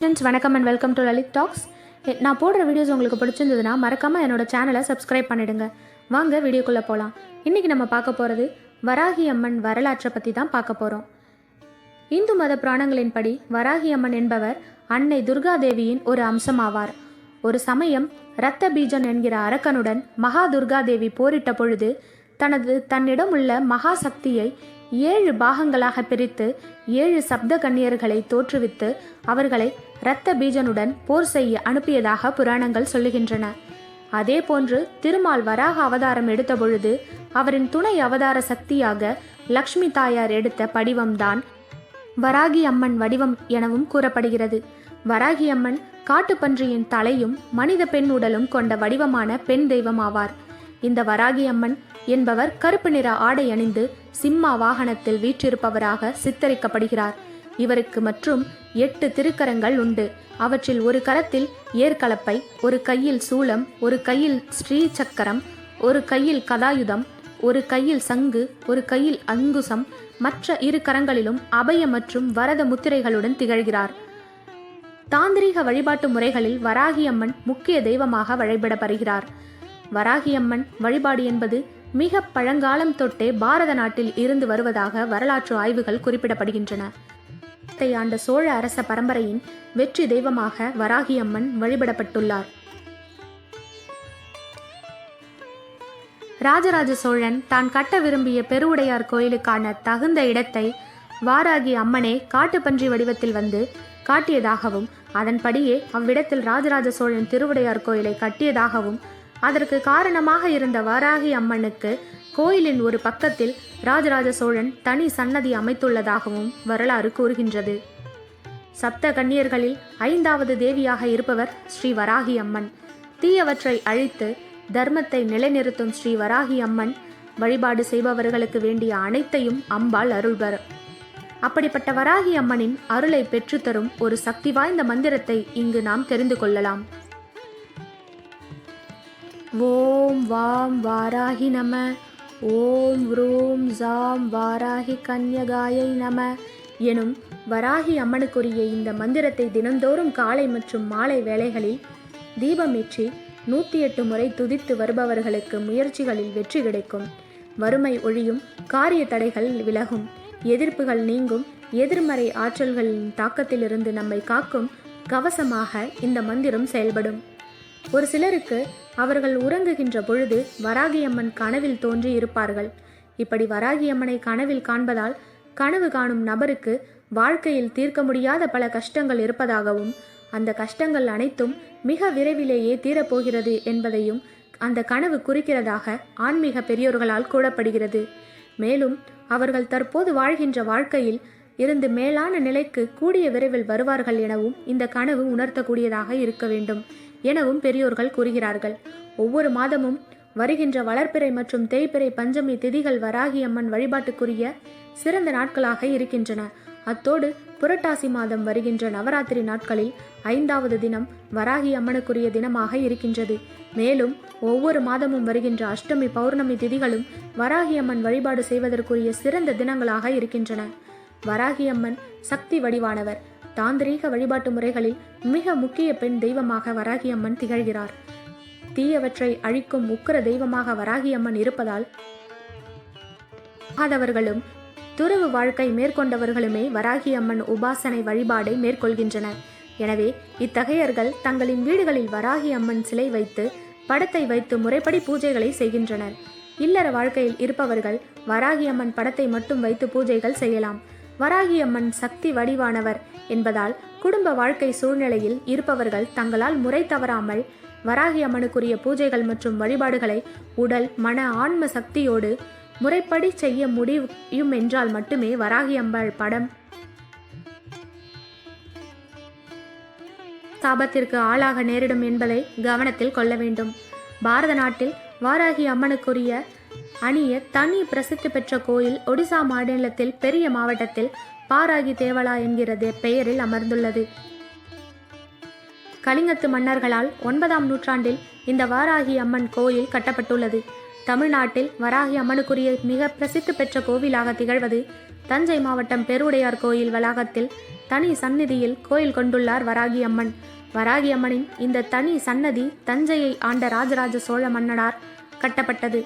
Friends வணக்கம் and welcome to Lalit talks நான் போடுற வீடியோஸ் உங்களுக்கு பிடிச்சிருந்ததுன்னா மறக்காமல் என்னோட சேனலை சப்ஸ்கிரைப் பண்ணிடுங்க. வாங்க வீடியோக்குள்ளே போகலாம் இன்றைக்கி நம்ம பார்க்க போகிறது வராகி அம்மன் வரலாற்றை பற்றி தான் பார்க்க போகிறோம் இந்து மத புராணங்களின்படி வராகி அம்மன் என்பவர் அன்னை துர்காதேவியின் ஒரு அம்சமாவார். ஒரு சமயம் இரத்த பீஜன் என்கிற அரக்கனுடன் மகா துர்காதேவி போரிட்ட பொழுது தனது தன்னிடம் உள்ள மகா சக்தியை ஏழு பாகங்களாக பிரித்து ஏழு சப்த கன்னியர்களை தோற்றுவித்து அவர்களை இரத்த பீஜனுடன் போர் செய்ய அனுப்பியதாக புராணங்கள் சொல்லுகின்றன. அதேபோன்று திருமால் வராக அவதாரம் எடுத்த பொழுது அவரின் துணை அவதார சக்தியாக லக்ஷ்மி தாயார் எடுத்த படிவம்தான் வராகி அம்மன் வடிவம் எனவும் கூறப்படுகிறது. வராகி அம்மன் காட்டுப்பன்றியின் தலையும் மனித பெண் உடலும் கொண்ட வடிவமான பெண் தெய்வம் ஆவார். இந்த வராகி அம்மன் என்பவர் கருப்பு நிற ஆடை அணிந்து சிம்மா வாகனத்தில் வீற்றிருப்பவராக சித்தரிக்கப்படுகிறார். இவருக்கு மற்றும் எட்டு திருக்கரங்கள் உண்டு. அவற்றில் ஒரு கரத்தில் ஏர்கலப்பை ஒரு கையில் சூலம் ஒரு கையில் ஸ்ரீ சக்கரம் ஒரு கையில் கதாயுதம் ஒரு கையில் சங்கு ஒரு கையில் அங்குசம் மற்ற இரு கரங்களிலும் அபய மற்றும் வரத முத்திரைகளுடன் திகழ்கிறார். தாந்திரீக வழிபாட்டு முறைகளில் வராகி அம்மன் முக்கிய தெய்வமாக வழிபடப்படுகிறார். வராகி அம்மன் வழிபாடு என்பது மிக பழங்காலம் தொட்டே பாரத நாட்டில் இருந்து வருவதாக வரலாற்று ஆய்வுகள் குறிப்பிடப்படுகின்றன. ஆண்ட சோழ அரச பரம்பரையின் வெற்றி தெய்வமாக வராகி அம்மன் வழிபடப்பட்டுள்ளார். ராஜராஜ சோழன் தான் கட்ட விரும்பிய பெருவுடையார் கோயிலுக்கான தகுந்த இடத்தை வாராகி அம்மனே காட்டுப்பன்றி வடிவத்தில் வந்து காட்டியதாகவும் அதன்படியே அவ்விடத்தில் ராஜராஜ சோழன் திருவுடையார் கோயிலை கட்டியதாகவும் அதற்கு காரணமாக இருந்த வாராகி அம்மனுக்கு கோயிலின் ஒரு பக்கத்தில் ராஜராஜ சோழன் தனி சன்னதி அமைத்துள்ளதாகவும் வரலாறு கூறுகின்றது. சப்த கன்னியர்களில் ஐந்தாவது தேவியாக இருப்பவர் ஸ்ரீ வராகி அம்மன். தீயவற்றை அழித்து தர்மத்தை நிலைநிறுத்தும் ஸ்ரீ வராகி அம்மன் வழிபாடு செய்பவர்களுக்கு வேண்டிய அனைத்தையும் அம்பாள் அருள்வர் அப்படிப்பட்ட வராகி அம்மனின் அருளை பெற்றுத்தரும் ஒரு சக்தி வாய்ந்த மந்திரத்தை இங்கு நாம் தெரிந்து கொள்ளலாம். ஓம் வாம் வாராகி நம. ஓம் ரூம் ஜாம் வாராகி கன்யகாயை நம. எனும் வராகி அம்மனுக்குரிய இந்த மந்திரத்தை தினந்தோறும் காலை மற்றும் மாலை வேளைகளில் தீபமேற்றி நூற்றி எட்டு முறை துதித்து வருபவர்களுக்கு முயற்சிகளில் வெற்றி கிடைக்கும். வறுமை ஒழியும் காரிய தடைகள் விலகும் எதிர்ப்புகள் நீங்கும் எதிர்மறை ஆற்றல்களின் தாக்கத்திலிருந்து நம்மை காக்கும் கவசமாக இந்த மந்திரம் செயல்படும். ஒரு சிலருக்கு அவர்கள் உறங்குகின்ற பொழுது வராகியம்மன் கனவில் தோன்றி இருப்பார்கள். இப்படி வராகியம்மனை கனவில் காண்பதால் கனவு காணும் நபருக்கு வாழ்க்கையில் தீர்க்க முடியாத பல கஷ்டங்கள் இருப்பதாகவும் அந்த கஷ்டங்கள் அனைத்தும் மிக விரைவிலேயே தீரப்போகிறது என்பதையும் அந்த கனவு குறிக்கிறதாக ஆன்மீக பெரியோர்களால் கூறப்படுகிறது. மேலும் அவர்கள் தற்போது வாழ்கின்ற வாழ்க்கையில் இருந்து மேலான நிலைக்கு கூடிய விரைவில் வருவார்கள் எனவும் இந்த கனவு உணர்த்தக்கூடியதாக இருக்க வேண்டும். எனவும் பெரியோர்கள் கூறுகிறார்கள். ஒவ்வொரு மாதமும் வருகின்ற வளர்ப்பிறை மற்றும் தேய்பிறை பஞ்சமி திதிகள் வராகி அம்மன் வழிபாட்டுக்குரிய சிறந்த நாட்களாக இருக்கின்றன. அத்தோடு புரட்டாசி மாதம் வருகின்ற நவராத்திரி நாட்களில் ஐந்தாவது தினம் வராகி அம்மனுக்குரிய தினமாக இருக்கின்றது. மேலும் ஒவ்வொரு மாதமும் வருகின்ற அஷ்டமி பௌர்ணமி திதிகளும் வராகி அம்மன் வழிபாடு செய்வதற்குரிய சிறந்த தினங்களாக இருக்கின்றன. வராகி அம்மன் சக்தி வடிவானவர். தாந்திரீக வழிபாட்டு முறைகளில் மிக முக்கிய பெண் தெய்வமாக வராகி அம்மன் திகழ்கிறார். தீயவற்றை அழிக்கும் உக்கிர தெய்வமாக வராகி அம்மன் இருப்பதால் ஆகாதவர்களும் துறவு வாழ்க்கை மேற்கொண்டவர்களுமே வராகி அம்மன் உபாசனை வழிபாடை மேற்கொள்கின்றனர். எனவே இத்தகையர்கள் தங்களின் வீடுகளில் வராகி அம்மன் சிலை வைத்து படத்தை வைத்து முறைப்படி பூஜைகளை செய்கின்றனர். இல்லற வாழ்க்கையில் இருப்பவர்கள் வராகி அம்மன் படத்தை மட்டும் வைத்து பூஜைகள் செய்யலாம். வராகி அம்மன் சக்தி வடிவானவர் என்பதால் குடும்ப வாழ்க்கை சூழ்நிலையில் இருப்பவர்கள் தங்களால் முறை தவறாமல் வராகி அம்மனுக்குரிய பூஜைகள் மற்றும் வழிபாடுகளை உடல் மன ஆன்ம சக்தியோடு முறைப்படி செய்ய முடியும் என்றால் மட்டுமே வராகியம்பாள் படம் சாபத்திற்கு ஆளாக நேரிடும் என்பதை கவனத்தில் கொள்ள வேண்டும். பாரத நாட்டில் வாராகி அம்மனுக்குரிய அணிய தனி பிரசித்தி பெற்ற கோயில் ஒடிசா மாநிலத்தில் பெரிய மாவட்டத்தில் பாராகி தேவலா என்கிறது பெயரில் அமர்ந்துள்ளது. கலிங்கத்து மன்னர்களால் ஒன்பதாம் நூற்றாண்டில் இந்த வாராகி அம்மன் கோயில் கட்டப்பட்டுள்ளது. தமிழ்நாட்டில் வராகி அம்மனுக்குரிய மிக பிரசித்தி பெற்ற கோவிலாக திகழ்வது தஞ்சை மாவட்டம் பெருவுடையார் கோயில் வளாகத்தில் தனி சந்நிதியில் கோயில் கொண்டுள்ளார் வராகி அம்மன். வராகி அம்மனின் இந்த தனி சன்னதி தஞ்சையை ஆண்ட ராஜராஜ சோழ மன்னனார் கட்டப்பட்டது.